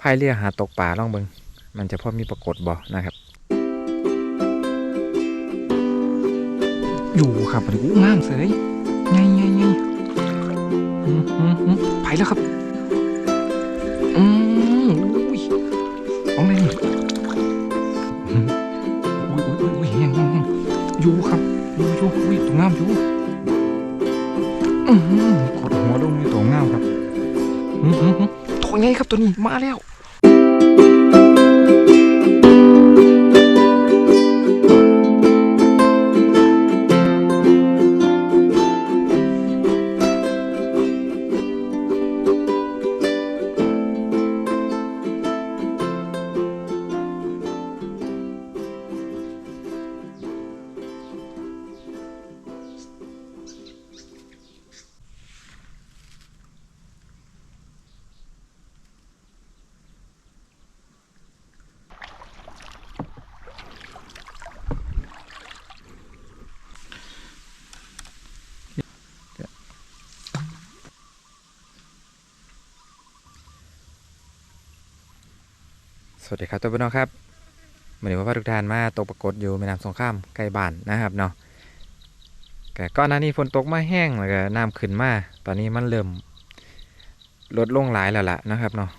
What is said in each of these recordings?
พายเรือหาตกป่าล่องเบิงมันจะพอมีปรากฏบ่นะครับ อยู่ครับอู้งามเสยไงไงไงไปแล้วครับอืมอุ้ยเอาเลยนี่อุ้ยอุ้ยอุ้ยยแห้งแห้งแห้งอยู่ครับอยู่อยู่อุ้ยตัวงามอยู่ ไงครับตัวนี้มาแล้ว สวัสดีครับตัวพี่น้องครับเหมือนว่าทุกท่านมาตกปรากฏอยู่แม่น้ำสงครามใกล้บ้านนะครับเนาะแต่ก่อนหน้านี้ฝนตกมาแห้งแล้วก็น้ำขึ้นมาตอนนี้มันเริ่มลดลงหลายแล้วล่ะนะครับเนาะ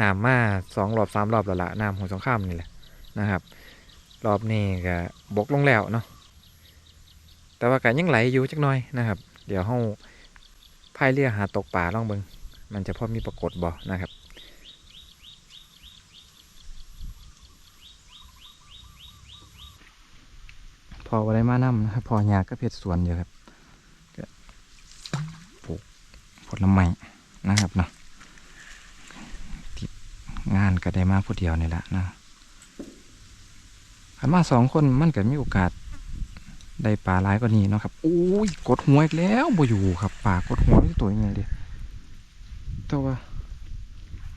น้ำมาสองรอบสามรอบแล้วล่ะน้ำของสงครามนี่แหละนะครับ รอบนี้ก็บกลงแล้วเนาะแต่ว่าก็ยังไหลอยู่จักหน่อยนะครับ เดี๋ยวเฮาพายเรือหาตกป่าล่องเบิงมันจะพอมีปรากฏบ่นะครับ พออะไรมานํนะครับ พอหยาก็เพชรสวนอยู่ครับก็ปลูกผลไม้นะครับเนาะติดงานก็ได้มาผู้เดียวนี่แหละนะขันมาสองคนมันก็มีโอกาสได้ปลาหลายกว่านี้เนาะครับโอ้ยกดหัวอีกแล้วบ่อยู่ครับปลากดหัวนี่ตัวยังไงดิแต่ว่า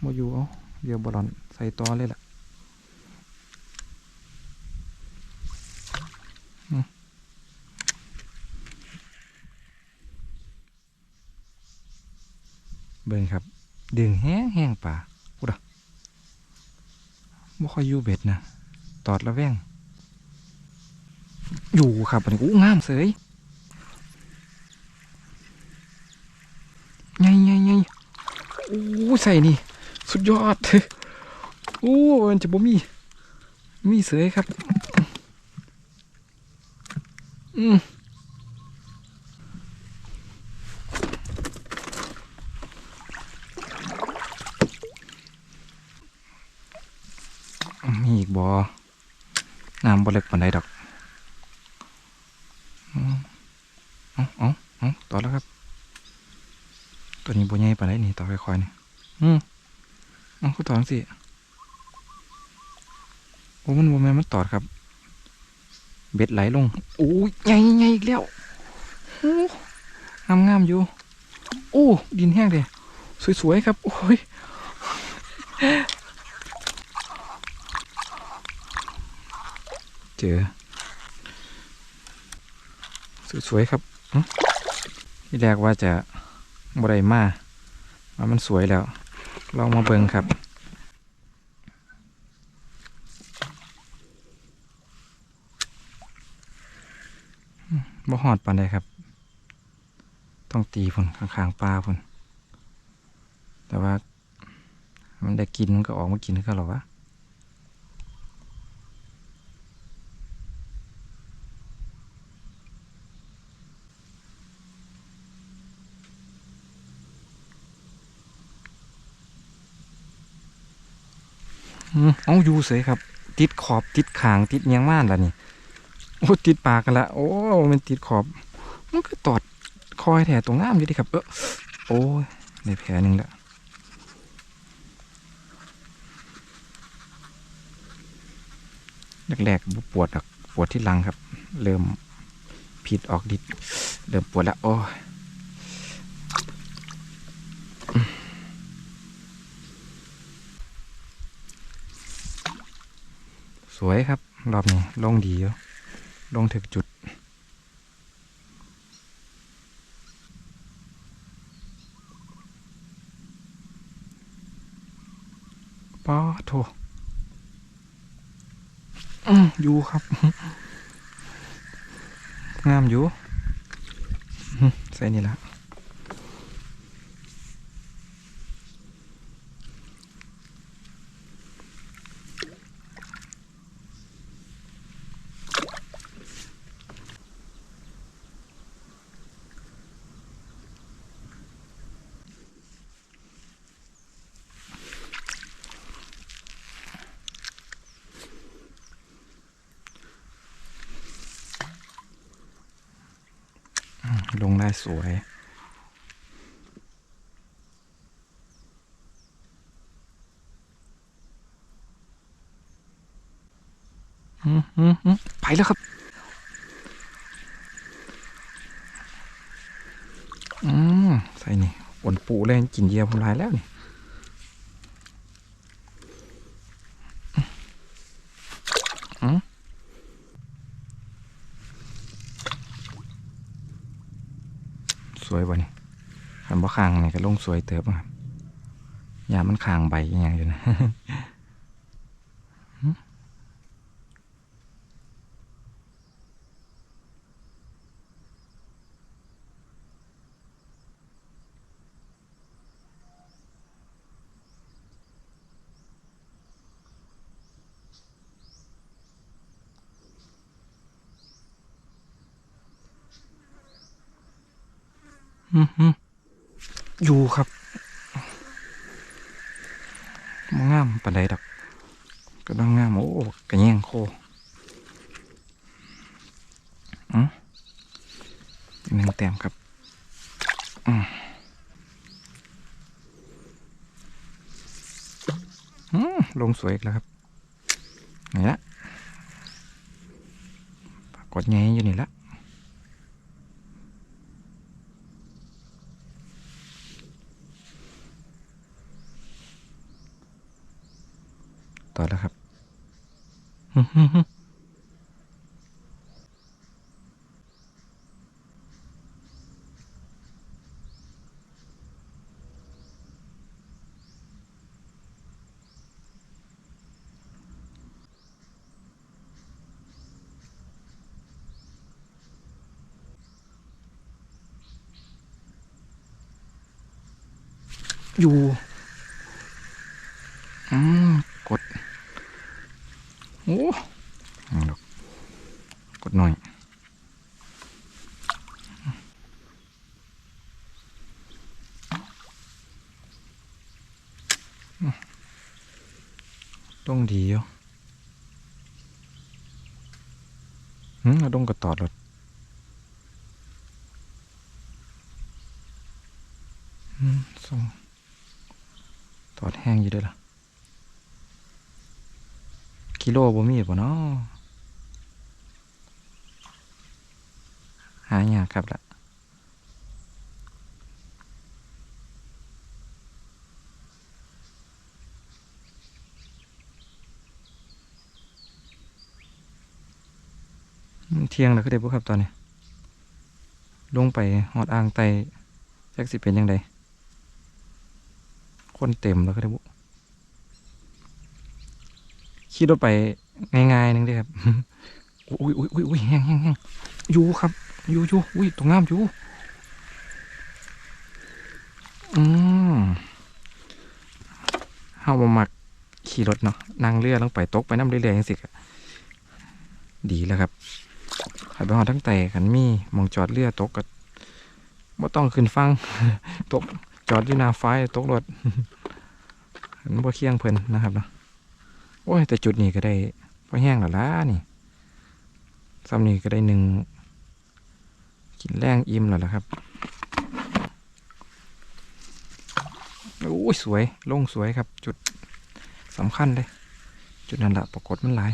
บ่อยู่เอาเดี๋ยวบอลอนใส่ตอเลยล่ะ เบิ่งครับ ดึงแห้งแห้งป่าพูดอะบ่ค่อยอยู่เบ็ดนะ ตอดละแวง อยู่ครับอันนี้อู้งามเสยไงไงไงอู้ใส่นี่ สุดยอดอู้มันจะบ่มี มีเสยครับ อืม มีอีก บอน้ำบ่เล็กปานใดดอกอืมเอาเอาเอาต่อแล้วครับ ตัวนี้บ่ใหญ่ปานใดนี่ต่อค่อยๆนี่อืมเอาคือต่อสิโอ้มันบ่แม่นมันตอดครับ เบ็ดไหลลงโอ้ยใหญ่ใหญ่อีกแล้วโอ้งามงามๆอยู่โอ้ดินแห้งเลยสวยๆครับ โอ้ย เจอ สวยๆครับที่แรกว่าจะบไดมาว่ามันสวยแล้ว ลองมาเบิงครับ บ่หอดปานใดครับ ต้องตีพุ่นข้างๆปลาพุ่นแต่ว่า มันได้กินมันก็ออกมากินคือเขาหรอวะ เอาอยู่เสยครับ ติดขอบติดขางติดยังม่านละนี่โอ้ติดปากกันละโอ้มันติดขอบ มันก็ตอดคอยแถตรงน้ำอยู่ดิครับ เออโอ้ยได้แผลหนึ่งล้วแรกๆปวดหรอกปวดที่หลังครับ เริ่มผิดออกดิดเริ่มปวดแล้วโอ้ย สวยครับ รอบนี้ลงดีอยู่ลงถึกจุด ป้าโถอืมอยู่ครับ งามอยู่ ใส่นี่ละ ลงได้สวยอืมอืมอืมไปแล้วครับ อืม ใส่นี่อ่อนปูเลยกินเยียผมหลายแล้วนี่ สวยบ่นี่คันบ่คางนี่ก็ลงสวยเติบอะครับยามันคางใบอย่างอยู่นะ อยู่ครับมงามปานใดดอกก็ต้องงามโอ้กระแยงโคอืมหนึ่งแต้มครับอืมลงสวยอีกแล้วครับนี่ละปรากฏไงอยู่นี่ละ ต่อแล้วครับ อยู่ อืม กด โอ้กกดหน่อยต้องดีอยู่หืมเอาดงกระตอดรถอืมส่งตอดแห้งอยู่ด้วยล่ะ กิโลบ่มีบ่เนาะหายากครับละมันเที่ยงแล้วก็ได้บ่ครับตอนนี้ ลงไปหอดอ่างไตจักสิเป็นยังไงคนเต็มแล้วก็ได้บุ คิดว่าไปง่ายๆนึงเด้ครับอุ้ยอุ้ยอุ้ยอุ้ยแห้งแห้งแห้งอยู่ครับอยู่อยู่อุ้ยตรงงามอยู่อืมเฮาบ่มักขี่รถเนาะนั่งเรือลงไปตกไปน้ำเรื่อยๆจังซี่ก็ดีแล้วครับขับไปหอดทั้งแต่ขันมีมองจอดเรือตกก็บ่ต้องขึ้นฟังตกจอดอยู่น้าไฟตกรถมันบ่เคียงเพลินนะครับเนาะ อ้ยแต่จุดนี้ก็ได้พอแห้งแล้วล่ะนี่ซ้ำนี้ก็ได้หนึ่งกินแรงอิ่มแล้วล่ะครับโอ้ยสวยลงสวยครับ จุดสำคัญเลย จุดนั้นละปรากฏมันหลาย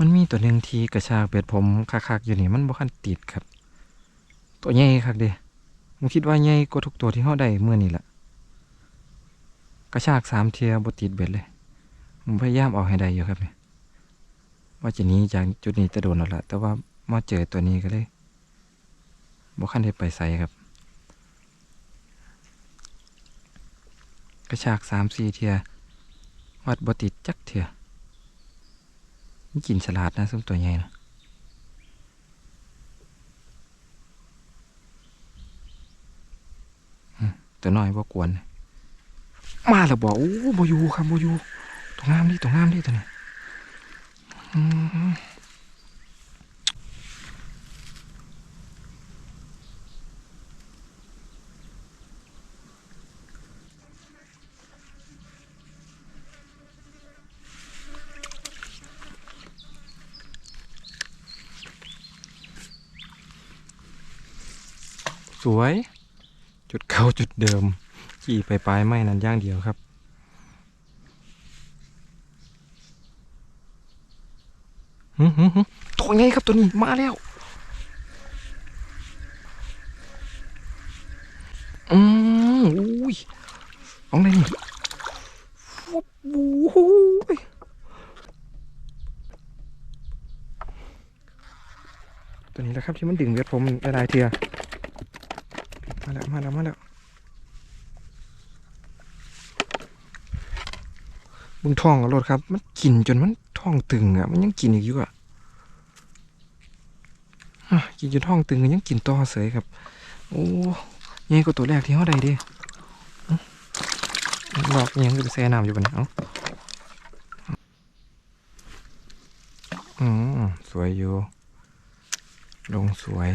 มันมีตัวหนึ่งที่กระชากเบ็ดผมคักๆอยู่นี่มันบ่คันติดครับ ตัวใหญ่คักเด้ผมคิดว่าใหญ่กว่าทุกตัวที่เฮาได้เมื่อนี่แหละกระชากสามเทียบติดเบ็ดเลยผมพยายามเอาให้ได้อยู่ครับเนี่ยว่าจะนี้จากจุดนี้จะโดนแล้วละแต่ว่ามาเจอตัวนี้ก็เลยบ่ขั้นได้ไปใส่ครับ กระชากสามสี่เทียวัดบติดจักเทีย นี่กินสลัดนะส้มตัวใหญ่นะตัวน้อยบ่กวน มาแล้วบอกโอ้บอยู่ครับบอยู่ตรงงามดิตรงงามดิตัวนี้ วย จุดเก่าจุดเดิมขี่ไปปลายไม้นั้นย่างเดียวครับหึหึหึตัวไงครับตัวนี้มาแล้ว อืมอุ้ยเอาไงนี่ฟุบโอ้ยตัวนี้แหละครับที่มันดึงเวทผมหลายๆเทีย มาแล้วมาแล้วมาแล้วมึงท้องกับรถครับ มันกินจนมันท้องตึงอะ มันยังกินอีกอยู่อะกินจนท้องตึงยังกินต่อเสยครับ โอ้ยังก็ตัวแรกที่เขาได้ดิอื้อหลอกยังก็ไปแซ่น้ำอยู่บนนี้เอ้าอืมสวยอยู่ ลงสวย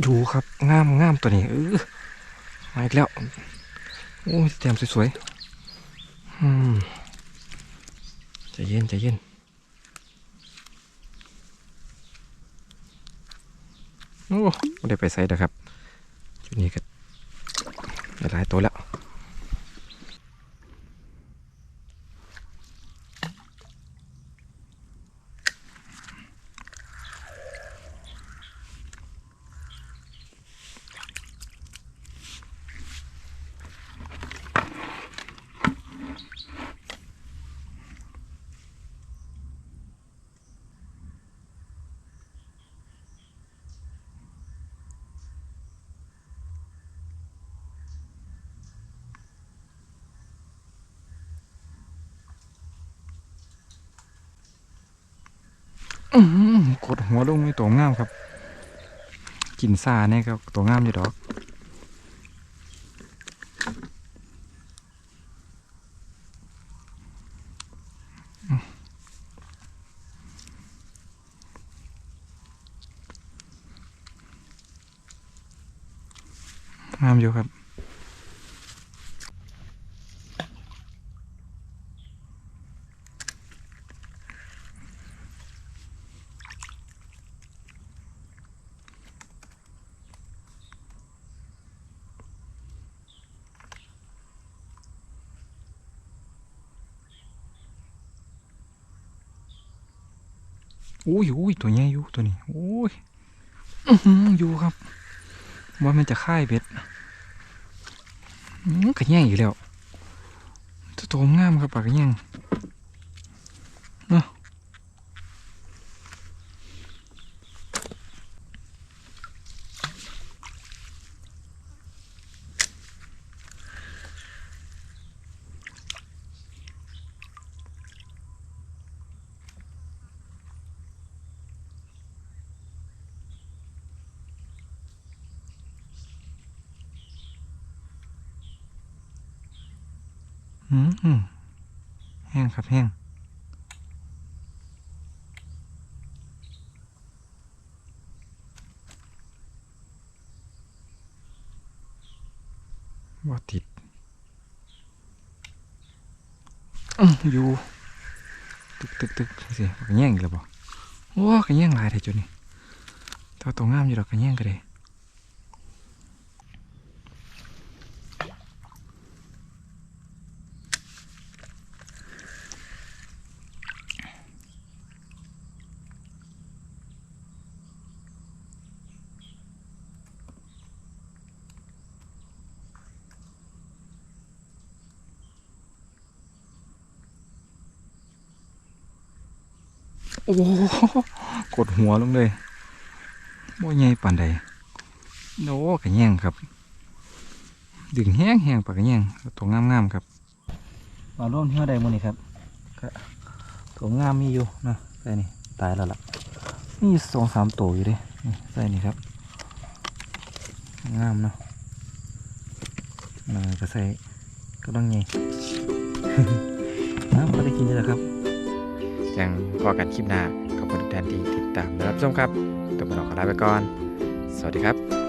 อยู่ครับงามงามตัวนี้เออมาอีกแล้วโอ้ยแต้มสวยๆอืมใจเย็นใจเย็นโอ้ไม่ได้ไปใส่นะครับจุดนี้ก็หลายตัวแล้ว กดหัวลงในตัวงามครับ กินซาเนี่ยครับตัวงามอยู่ดอก อุ้ยอุ้ยตัวใหญ่อยู่ตัวนี้โอ้ยอื้อหืออยู่ครับว่ามันจะค่ายเบ็ดอื้อกระแย่งอยู่แล้วตัวโตงามครับปากกระแย่ง แห้งครับแห้งว่าติดอยู่ตึกตึกตึกสิกระแย่งอีกแล้วบ่โอ้กระแย่งหลายแท้จุดนี่ตัวตัวงามอยู่ดอกกระแย่งก็ได้ โอ้โหกดหัวลงเลยบ่ใหญ่ปานใดโอ้กระแยงครับ ดึงแห้งแห้งปากกระแยงตัวงามๆครับมาร่วมที่ว่าใดมื้อนี้ครับก็ตัวงามมีอยู่นะใส่นี่ตายแล้วล่ะนี่สองสามตัวอยู่เดิใส่นี่ครับ งามเนาะน่าจะใส่ก็ต้องไงน้ำก็ได้กินแล้วครับ ยังพอกันคลิปหน้าขอบคุณทุกท่านที่ติดตามและรับชมครับตัวผมขอลาไปก่อน สวัสดีครับ